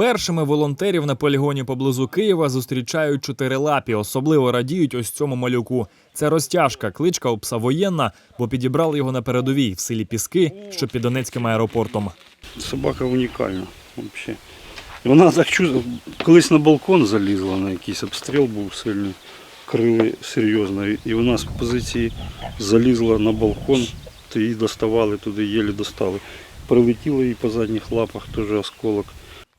Першими волонтерів на полігоні поблизу Києва зустрічають чотирилапі. Особливо радіють ось цьому малюку. Це розтяжка, кличка у пса воєнна, бо підібрали його на передовій в селі Піски, що під Донецьким аеропортом. Собака унікальна взагалі. Вона так чу... колись на балкон залізла, на якийсь обстріл був сильний, крили серйозно. І вона з позиції залізла на балкон, то її доставали туди, єлі достали. Прилетіло їй по задніх лапах, теж осколок.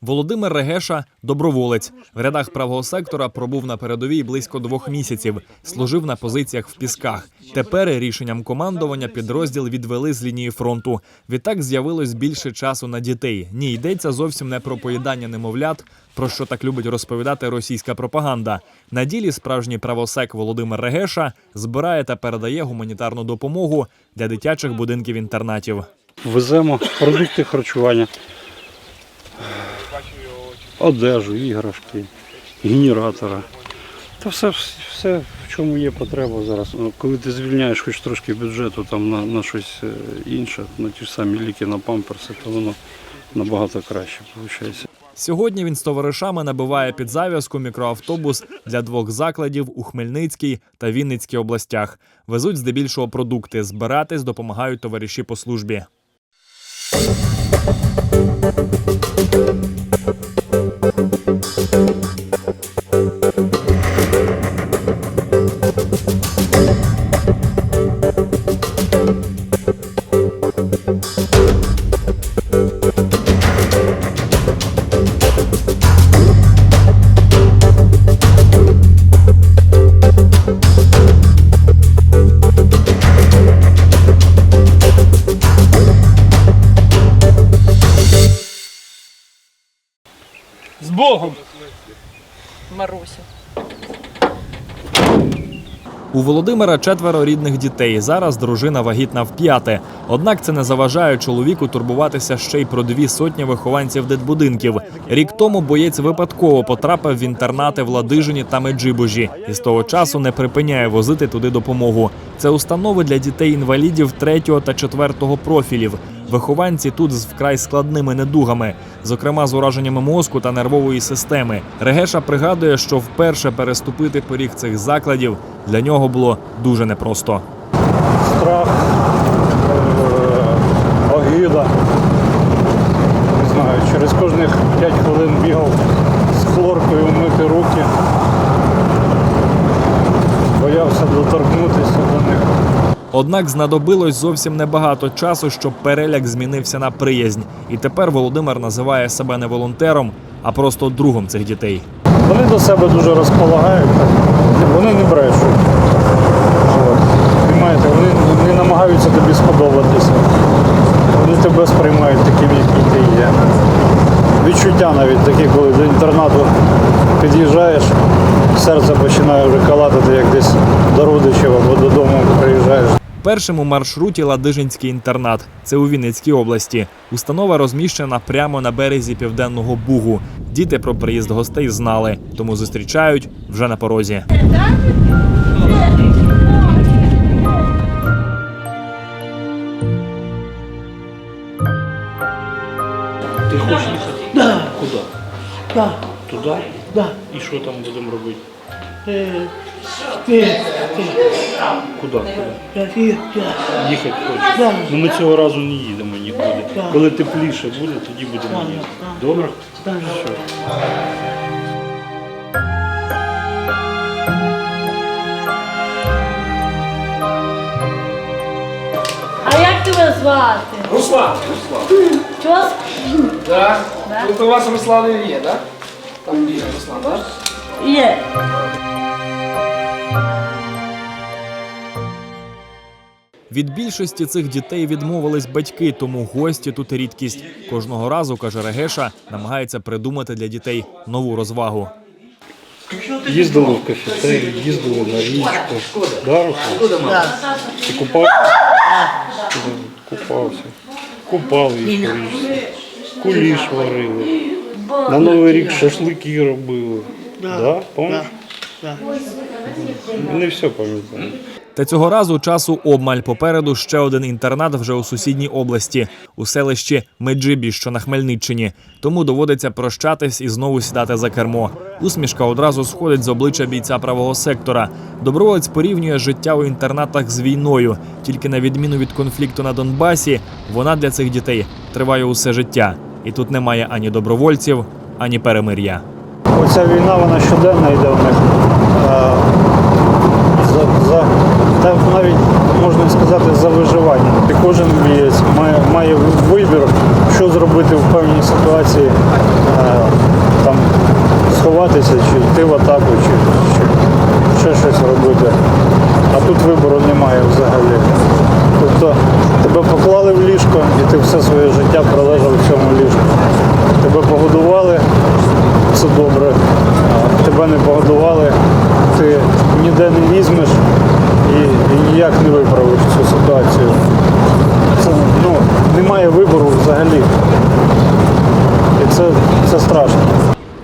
Володимир Регеша доброволець. В рядах правого сектора пробув на передовій близько двох місяців. Служив на позиціях в пісках. Тепер рішенням командування підрозділ відвели з лінії фронту. Відтак з'явилось більше часу на дітей. Ні, йдеться зовсім не про поїдання немовлят, про що так любить розповідати російська пропаганда. На ділі справжній правосек Володимир Регеша збирає та передає гуманітарну допомогу для дитячих будинків інтернатів. Веземо продукти харчування, одежу, іграшки, генератора. Та все, все, в чому є потреба зараз. Ну, Коли ти звільняєш хоч трошки бюджету там, на, на щось е, інше, на ті ж самі ліки, на памперси, то воно набагато краще виходить. Сьогодні він з товаришами набиває під зав'язку мікроавтобус для двох закладів у Хмельницькій та Вінницькій областях. Везуть здебільшого продукти. Збиратись допомагають товариші по службі. З Богом! Маруся. У Володимира четверо рідних дітей. Зараз дружина вагітна в п'яте. Однак це не заважає чоловіку турбуватися ще й про дві сотні вихованців дитбудинків. Рік тому боєць випадково потрапив в інтернати в Ладижині та Меджибожі і з того часу не припиняє возити туди допомогу. Це установи для дітей-інвалідів третього та четвертого профілів. Вихованці тут з вкрай складними недугами, зокрема з ураженнями мозку та нервової системи. Регеша пригадує, що вперше переступити поріг цих закладів для нього було дуже непросто. Страх, е, огида. Не знаю, через кожних 5 хвилин бігав з хлоркою мити руки. Боявся доторкнутися до них. Однак знадобилось зовсім небагато часу, щоб переляк змінився на приязнь. І тепер Володимир називає себе не волонтером, а просто другом цих дітей. Вони до себе дуже розполагають, вони не брешуть. Понимаєте, вони не намагаються тобі сподобатися. Вони тебе сприймають таким, який ти є. Відчуття навіть такі, коли до інтернату під'їжджаєш, серце починає вже калатати, як десь до родичів або додому приїжджаєш. Першим у маршруті Ладижинський інтернат. Це у Вінницькій області. Установа розміщена прямо на березі південного бугу. Діти про приїзд гостей знали, тому зустрічають вже на порозі. Ти хочеш? Да, Куди? да, Туди? да. І що там будемо робити? Ти, ти, Куди? Їхати хочеш? Да. Ну ми цього разу не їдемо нікуди. Так. Коли тепліше буде, тоді будемо Так, їхати. так. Добре? Так. Що? А як тебе звати? Руслан, Руслан. Чого? Да? Тут у вас Руслан і є, да? Там біля Руслан, да? Є. Від більшості цих дітей відмовились батьки, тому гості тут рідкість. Кожного разу, каже Регеша, намагається придумати для дітей нову розвагу. Їздили в кафетерій, їздили на річку. Да, Руслан? Ти купав? Купався. Купав їх річці. Куліш варили. На Новий рік шашлики робили. Да. Да. Не все пам'ятаю. Та цього разу часу обмаль попереду ще один інтернат вже у сусідній області, у селищі Меджибі, що на Хмельниччині. Тому доводиться прощатись і знову сідати за кермо. Усмішка одразу сходить з обличчя бійця правого сектора. Доброволець порівнює життя у інтернатах з війною. Тільки на відміну від конфлікту на Донбасі, вона для цих дітей триває усе життя. І тут немає ані добровольців, ані перемир'я. Оця війна, вона щоденно йде в них. Е, та навіть можна сказати за виживання. Кожен боєць має, має вибір, що зробити в певній ситуації, е, там, сховатися, чи йти в атаку, чи, чи ще щось робити. А тут вибору немає взагалі. Тобто тебе поклали в ліжко і ти все своє життя пролежав в цьому ліжку. Тебе погодували, це добре. Тебе не погодували, ти ніде не візьмеш і, і ніяк не виправиш цю ситуацію. Це, ну, немає вибору взагалі. І це, це страшно.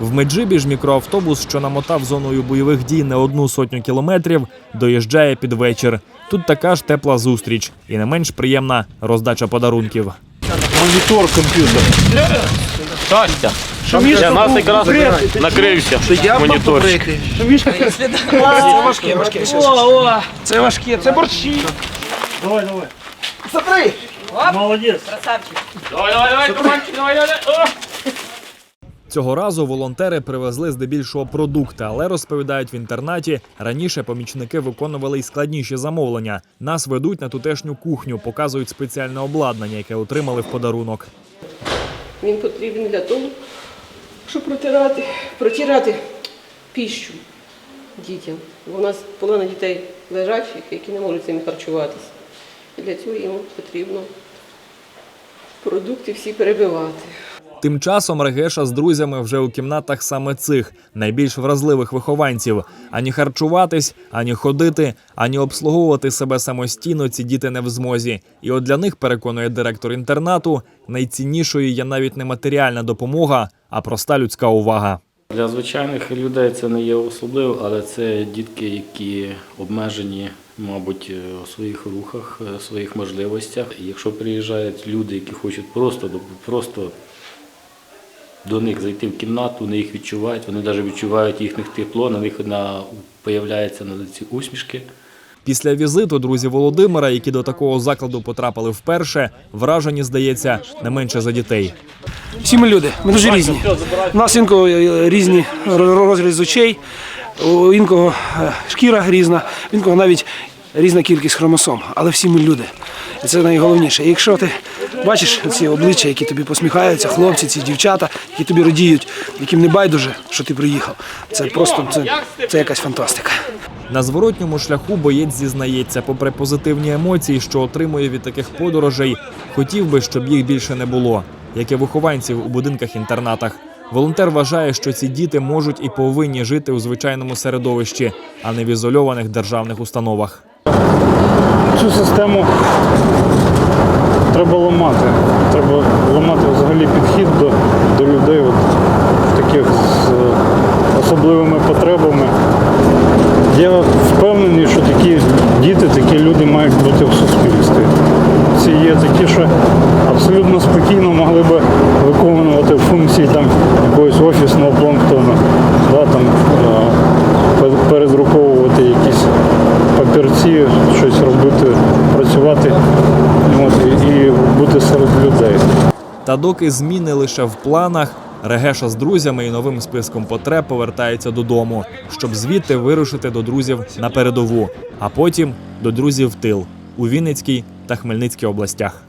В Меджибі ж мікроавтобус, що намотав зоною бойових дій не одну сотню кілометрів, доїжджає під вечір. Тут така ж тепла зустріч і не менш приємна роздача подарунків. Монітор, комп'ютер. Щастя. Я нас якраз накрився моніторчик. Це важке, важке. О, о, це важке, це борщі. Давай, давай. Смотри. Молодець. Давай, давай, давай, Романчик, давай, давай. О! Цього разу волонтери привезли здебільшого продукти, але розповідають в інтернаті. Раніше помічники виконували й складніші замовлення. Нас ведуть на тутешню кухню, показують спеціальне обладнання, яке отримали в подарунок. Він потрібен для того, щоб протирати, протирати піщу дітям. Бо у нас половина дітей лежачих, які не можуть цим харчуватися. І для цього їм потрібно продукти всі перебивати. Тим часом Регеша з друзями вже у кімнатах саме цих найбільш вразливих вихованців. Ані харчуватись, ані ходити, ані обслуговувати себе самостійно ці діти не в змозі. І от для них переконує директор інтернату, найціннішою є навіть не матеріальна допомога, а проста людська увага. Для звичайних людей це не є особливо, але це дітки, які обмежені, мабуть, у своїх рухах, у своїх можливостях. І якщо приїжджають люди, які хочуть просто, просто до них зайти в кімнату, вони їх відчувають, вони навіть відчувають їхніх тепло, на них на, появляються на ці усмішки. Після візиту друзі Володимира, які до такого закладу потрапили вперше, вражені, здається, не менше за дітей. Всі ми люди, ми дуже різні. У нас інколи різні ро- розріз очей, у інкого е, шкіра різна, інколи навіть різна кількість хромосом. Але всі ми люди. І це найголовніше. Якщо ти бачиш ці обличчя, які тобі посміхаються, хлопці, ці дівчата, які тобі радіють, яким не байдуже, що ти приїхав. Це просто це, це якась фантастика. На зворотньому шляху боєць зізнається, попри позитивні емоції, що отримує від таких подорожей, хотів би, щоб їх більше не було, як і вихованців у будинках-інтернатах. Волонтер вважає, що ці діти можуть і повинні жити у звичайному середовищі, а не в ізольованих державних установах. Цю систему треба ламати. Треба ламати взагалі підхід до, до людей от, таких з е, особливими потребами. Я впевнений, що такі діти, такі люди мають бути в суспільстві. Ці є такі, що абсолютно спокійно могли би виконувати функції там, якогось офісного планктону, да, там, е, пе- передруковувати якісь папірці, щось робити, працювати от, і бути серед людей. Та доки зміни лише в планах, Регеша з друзями і новим списком потреб повертається додому, щоб звідти вирушити до друзів на передову, а потім до друзів в тил у Вінницькій та Хмельницькій областях.